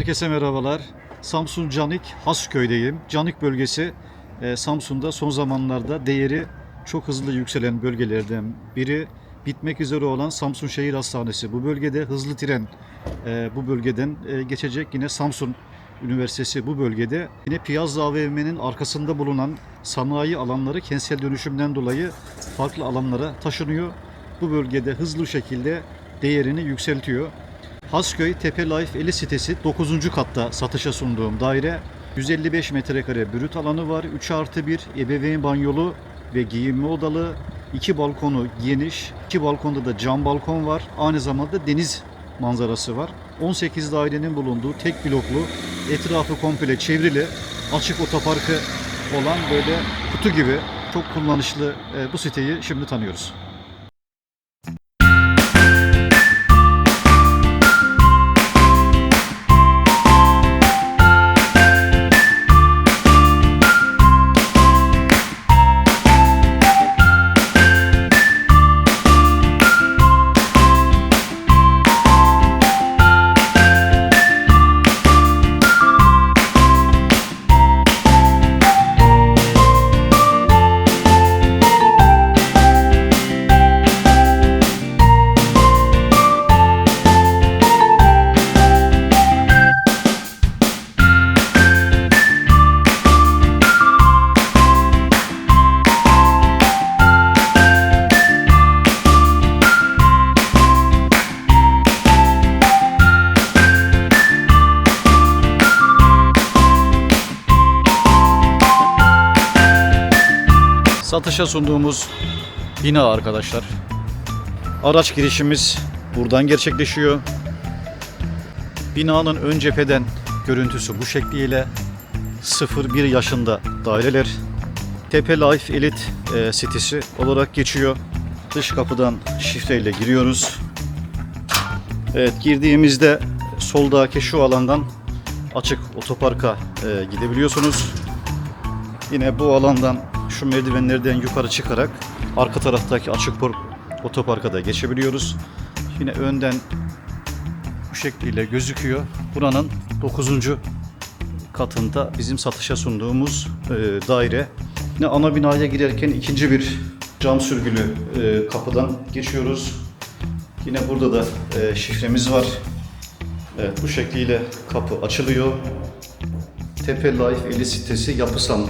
Herkese merhabalar. Samsun Canik Hasköy'deyim. Canik bölgesi e, Samsun'da son zamanlarda değeri çok hızlı yükselen bölgelerden biri. Bitmek üzere olan Samsun Şehir Hastanesi. Bu bölgede hızlı tren e, bu bölgeden e, geçecek. Yine Samsun Üniversitesi bu bölgede. Yine Piyazza AVM'nin arkasında bulunan sanayi alanları kentsel dönüşümden dolayı farklı alanlara taşınıyor. Bu bölgede hızlı şekilde değerini yükseltiyor. Hasköy Tepe Life 50 sitesi 9. katta satışa sunduğum daire. 155 metrekare brüt alanı var. 3 artı 1 ebeveyn banyolu ve giyinme odalı. iki balkonu geniş. iki balkonda da cam balkon var. Aynı zamanda deniz manzarası var. 18 dairenin bulunduğu tek bloklu, etrafı komple çevrili, açık otoparkı olan böyle kutu gibi çok kullanışlı e, bu siteyi şimdi tanıyoruz. Satışa sunduğumuz bina arkadaşlar. Araç girişimiz buradan gerçekleşiyor. Binanın ön cepheden görüntüsü bu şekliyle 0-1 yaşında daireler Tepe Life Elite e, sitesi olarak geçiyor. Dış kapıdan şifreyle giriyoruz. Evet girdiğimizde soldaki şu alandan açık otoparka e, gidebiliyorsunuz. Yine bu alandan şu merdivenlerden yukarı çıkarak arka taraftaki açık por- otoparka da geçebiliyoruz. Yine önden bu şekliyle gözüküyor. Buranın 9. katında bizim satışa sunduğumuz e, daire. Yine ana binaya girerken ikinci bir cam sürgülü e, kapıdan geçiyoruz. Yine burada da e, şifremiz var. Evet bu şekliyle kapı açılıyor. Tepe Life 50 sitesi yapısal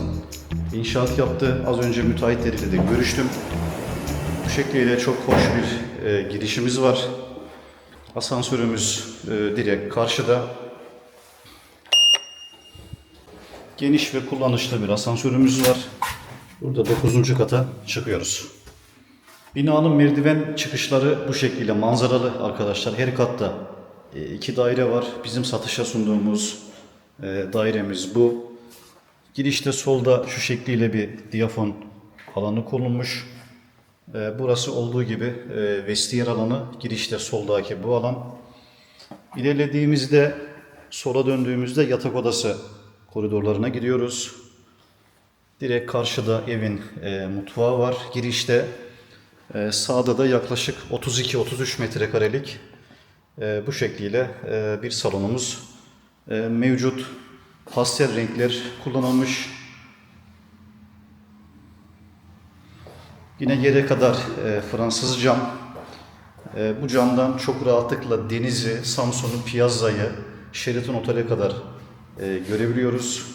inşaat yaptı. Az önce müteahhitleriyle de görüştüm. Bu şekliyle çok hoş bir e, girişimiz var. Asansörümüz e, direkt karşıda. Geniş ve kullanışlı bir asansörümüz var. Burada 9. kata çıkıyoruz. Binanın merdiven çıkışları bu şekilde manzaralı arkadaşlar. Her katta e, iki daire var. Bizim satışa sunduğumuz e, dairemiz bu. Girişte solda şu şekliyle bir diyafon alanı konulmuş. E, Burası olduğu gibi e, vestiyer alanı. Girişte soldaki bu alan. İlerlediğimizde sola döndüğümüzde yatak odası koridorlarına gidiyoruz. Direkt karşıda evin e, mutfağı var. Girişte e, sağda da yaklaşık 32-33 metrekarelik bu şekliyle bir salonumuz e, mevcut. Pastel renkler kullanılmış. Yine yere kadar e, Fransız cam. E, bu camdan çok rahatlıkla denizi, Samsun'u, Piyazza'yı, Sheraton Otel'e kadar e, görebiliyoruz.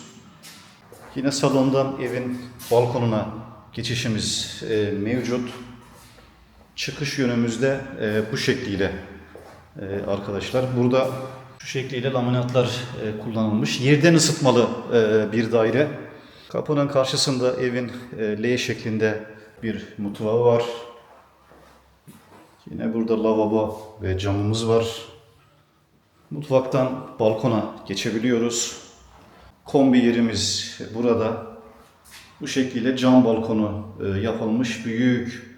Yine salondan evin balkonuna geçişimiz e, mevcut. Çıkış yönümüzde e, bu şekliyle e, arkadaşlar. Burada şu şekliyle laminatlar e, kullanılmış. Yerden ısıtmalı e, bir daire. Kapının karşısında evin e, L şeklinde bir mutfağı var. Yine burada lavabo ve camımız var. Mutfaktan balkona geçebiliyoruz. Kombi yerimiz burada. Bu şekilde cam balkonu e, yapılmış büyük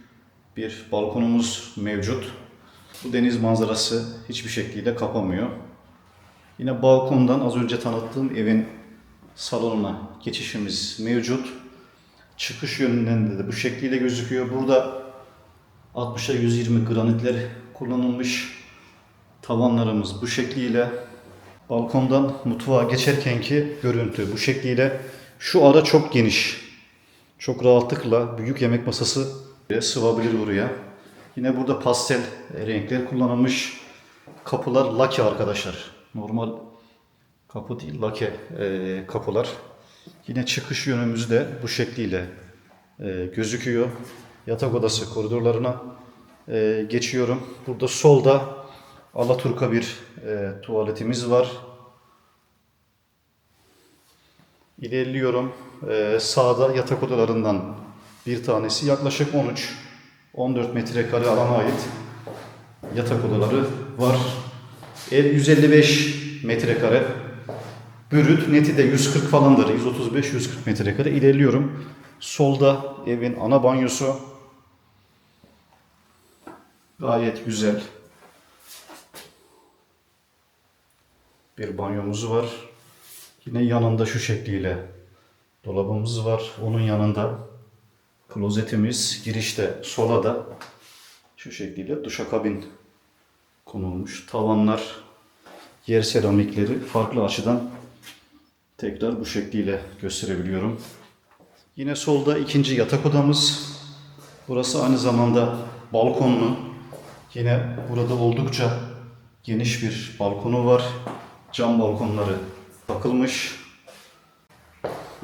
bir balkonumuz mevcut. Bu deniz manzarası hiçbir şekilde kapamıyor. Yine balkondan az önce tanıttığım evin salonuna geçişimiz mevcut. Çıkış yönünden de bu şekliyle gözüküyor. Burada 60'a 120 granitler kullanılmış. Tavanlarımız bu şekliyle. balkondan mutfağa geçerkenki görüntü bu şekliyle. Şu ara çok geniş. Çok rahatlıkla büyük yemek masası sığabilir buraya. Yine burada pastel renkler kullanılmış. Kapılar lake arkadaşlar. Normal kapı değil lake e, kapılar. Yine çıkış yönümüz de bu şekliyle e, gözüküyor. Yatak odası koridorlarına e, geçiyorum. Burada solda Alaturka bir e, tuvaletimiz var. İlerliyorum. E, sağda yatak odalarından bir tanesi yaklaşık 13-14 metrekare alana ait yatak odaları var. Ev 155 metrekare. Brüt neti de 140 falandır. 135-140 metrekare. İlerliyorum. Solda evin ana banyosu. Gayet güzel. Bir banyomuz var. Yine yanında şu şekliyle dolabımız var. Onun yanında klozetimiz. Girişte sola da şu şekliyle duşakabin konulmuş. Tavanlar, yer seramikleri farklı açıdan tekrar bu şekliyle gösterebiliyorum. Yine solda ikinci yatak odamız. Burası aynı zamanda balkonlu. Yine burada oldukça geniş bir balkonu var. Cam balkonları takılmış.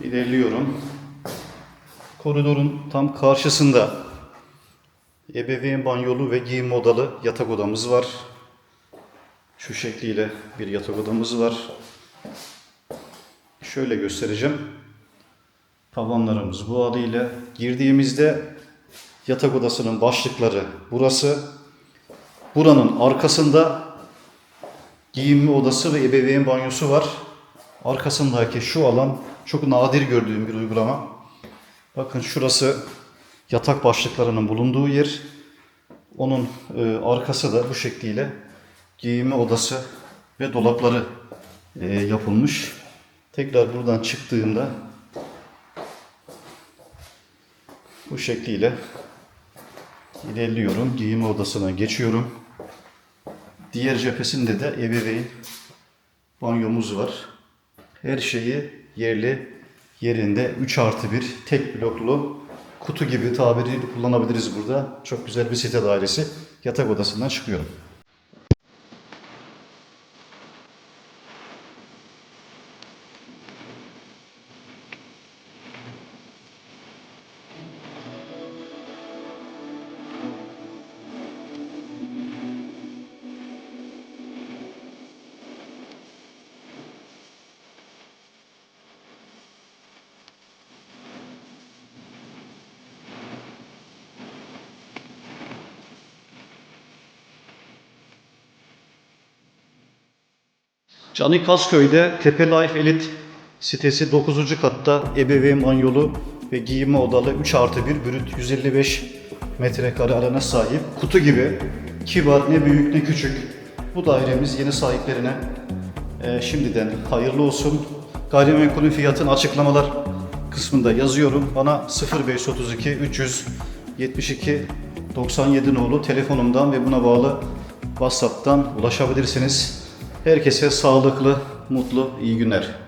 İlerliyorum. Koridorun tam karşısında ebeveyn banyolu ve giyinme odalı yatak odamız var. Şu şekliyle bir yatak odamız var. Şöyle göstereceğim. Tavanlarımız bu haliyle. Girdiğimizde yatak odasının başlıkları burası. Buranın arkasında giyinme odası ve ebeveyn banyosu var. Arkasındaki şu alan çok nadir gördüğüm bir uygulama. Bakın şurası yatak başlıklarının bulunduğu yer. Onun e, arkası da bu şekliyle giyinme odası ve dolapları e, yapılmış. Tekrar buradan çıktığımda bu şekliyle ilerliyorum. Giyinme odasına geçiyorum. Diğer cephesinde de ebeveyn banyomuz var. Her şeyi yerli yerinde 3 artı 1 tek bloklu kutu gibi tabiri kullanabiliriz burada. Çok güzel bir site dairesi. Yatak odasından çıkıyorum. Canikazköy'de Tepe Life Elite sitesi 9. katta ebeveyn banyolu ve giyinme odalı 3 artı 1 brüt 155 metrekare alana sahip. Kutu gibi kibar ne büyük ne küçük. Bu dairemiz yeni sahiplerine e, şimdiden hayırlı olsun. Gayrimenkulün fiyatını açıklamalar kısmında yazıyorum. Bana 0532 372 97 nolu telefonumdan ve buna bağlı WhatsApp'tan ulaşabilirsiniz. Herkese sağlıklı, mutlu, iyi günler.